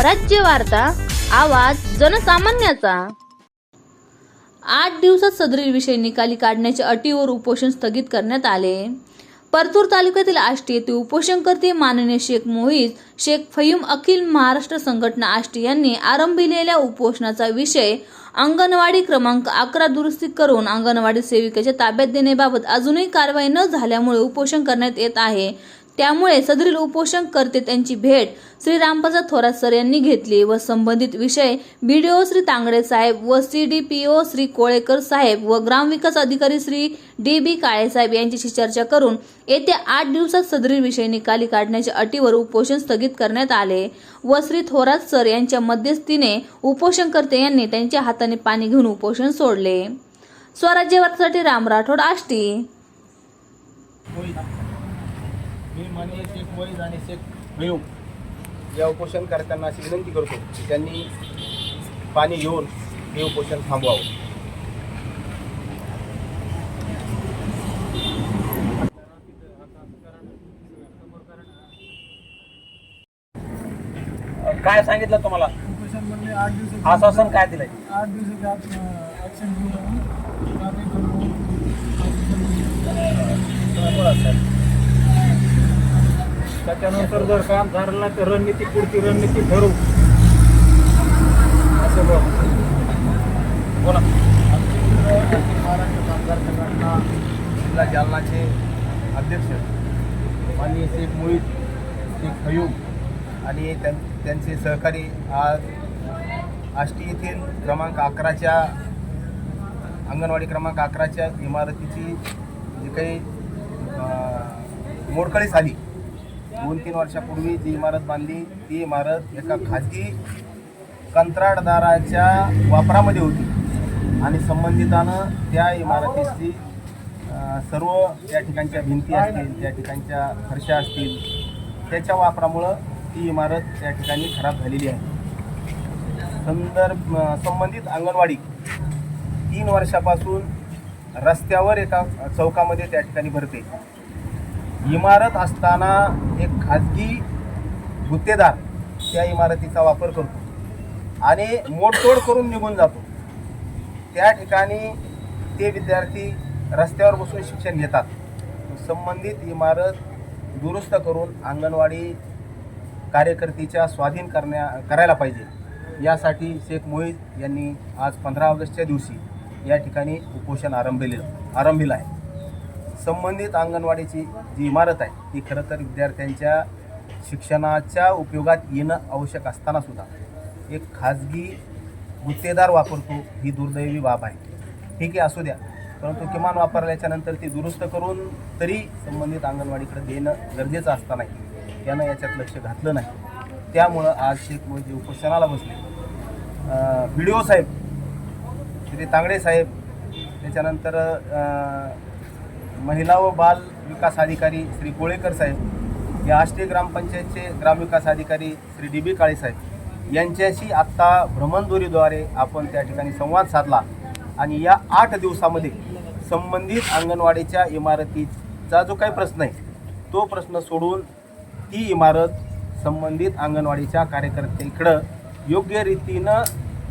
स्वराज्य वार्ता आवाज जनसामान्याचा. आठ दिवसात सदरील विषय निकाली काढण्याच्या अटीवर उपोषण स्थगित करण्यात आले. परतूर तालुक्यातील आष्टी येथे उपोषणकर्ते माननीय शेख मोहित शेख फयूम अखिल महाराष्ट्र संघटना आष्टी यांनी आरंभिलेल्या उपोषणाचा विषय अंगणवाडी क्रमांक अकरा दुरुस्ती करून अंगणवाडी सेविकेच्या ताब्यात देण्याबाबत अजूनही कारवाई न झाल्यामुळे उपोषण करण्यात येत आहे. त्यामुळे सदरील उपोषण करते त्यांची भेट श्री रामप्रसाद थोरात सर यांनी घेतली व संबंधित विषय बीडीओ श्री तांगडे साहेब व C D P O Shri Kolekar साहेब व ग्रामविकास अधिकारी श्री डी बी काळे साहेब यांच्याशी चर्चा करून येत्या आठ दिवसात सदरील विषय निकाली काढण्याच्या अटीवर उपोषण स्थगित करण्यात आले व श्री थोरात सर यांच्या मध्यस्थीने उपोषणकर्ते यांनी त्यांच्या हाताने पाणी घेऊन उपोषण सोडले. स्वराज्य वार्तासाठी राम राठोड आष्टी. मोहित मी माननीय शेख मोहित आणि शेख मयूम या उपोषणकर्त्यांना अशी विनंती करतो की त्यांनी पाणी घेऊन हे उपोषण थांबवावं. काय सांगितलं तुम्हाला? उपोषण दिवसाची आश्वासन काय दिलंय? आठ दिवसाच्या आत ॲक्शन घेऊन कारवाई करू त्याच्यानंतर जर काम झालं तर रणनीती पुढची रणनीती ठरवू. असं बोल. बोला. महाराष्ट्र कामगार संघटना जिल्हा जालनाचे अध्यक्ष माननीय शेख मोहित शेख हयूम आणि त्यां त्यांचे सहकारी आज आष्टी येथील क्रमांक अकराच्या अंगणवाडी क्रमांक अकराच्या इमारतीची जी काही मोडकळीस आली. दोन तीन वर्षापूर्वी जी इमारत बांधली ती इमारत एका खाजगी कंत्राटदाराच्या वापरामध्ये होती. आणि संबंधितानं त्या इमारतीची सर्व त्या ठिकाणच्या भिंती असतील त्या ठिकाणच्या फरशा असतील त्याच्या वापरामुळं ती इमारत त्या ठिकाणी खराब झालेली आहे. संदर्भ संबंधित अंगणवाडी तीन वर्षापासून रस्त्यावर एका चौकामध्ये त्या ठिकाणी भरते. इमारत असताना एक खाजगी गुत्तेदार त्या इमारतीचा वापर करतो आणि मोडतोड करून निघून जातो. त्या ठिकाणी ते विद्यार्थी रस्त्यावर बसून शिक्षण घेतात. संबंधित इमारत दुरुस्त करून अंगणवाडी कार्यकर्तीच्या स्वाधीन करण्या करायला पाहिजे. यासाठी शेख मोहित यांनी आज पंधरा ऑगस्टच्या दिवशी या ठिकाणी उपोषण आरंभिलेलं आरंभिलं आहे. संबंधित अंगणवाडीची जी इमारत आहे ती खरं तर विद्यार्थ्यांच्या शिक्षणाच्या उपयोगात येणं आवश्यक असताना सुद्धा एक खाजगी गुत्तेदार वापरतो ही दुर्दैवी बाब आहे. ठीक आहे असू द्या. परंतु किमान वापरल्याच्या नंतर ती दुरुस्त करून तरी संबंधित अंगणवाडीकडे देणं गरजेचं असतानाही त्यानं याच्यात लक्ष घातलं नाही. त्यामुळं आज शेख मोहिते उपोषणाला बसले. बी डी ओ साहेब श्री तांगडे साहेब त्याच्यानंतर महिला व बाल विकास अधिकारी श्री कोळेकर साहेब या आष्टी ग्रामपंचायतचे ग्रामविकास अधिकारी श्री डी बी काळे साहेब यांच्याशी आत्ता भ्रमणध्वनीद्वारे आपण त्या ठिकाणी संवाद साधला आणि या आठ दिवसामध्ये संबंधित अंगणवाडीच्या इमारतीचा जो काही प्रश्न आहे तो प्रश्न सोडून ती इमारत संबंधित अंगणवाडीच्या कार्यकर्त्यांकडं योग्य रीतीनं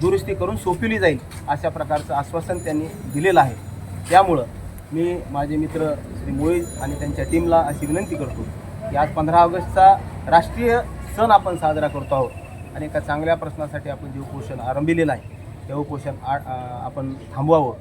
दुरुस्ती करून सोपवली जाईल अशा प्रकारचं आश्वासन त्यांनी दिलेलं आहे. त्यामुळं मी माझे मित्र श्री मोहित आणि त्यांच्या टीमला अशी विनंती करतो की आज पंधरा ऑगस्टचा राष्ट्रीय सण आपण साजरा करतो आहोत आणि एका चांगल्या प्रश्नासाठी आपण जे उपोषण आरंभिलेलं आहे ते उपोषण आ- आपण थांबवावं.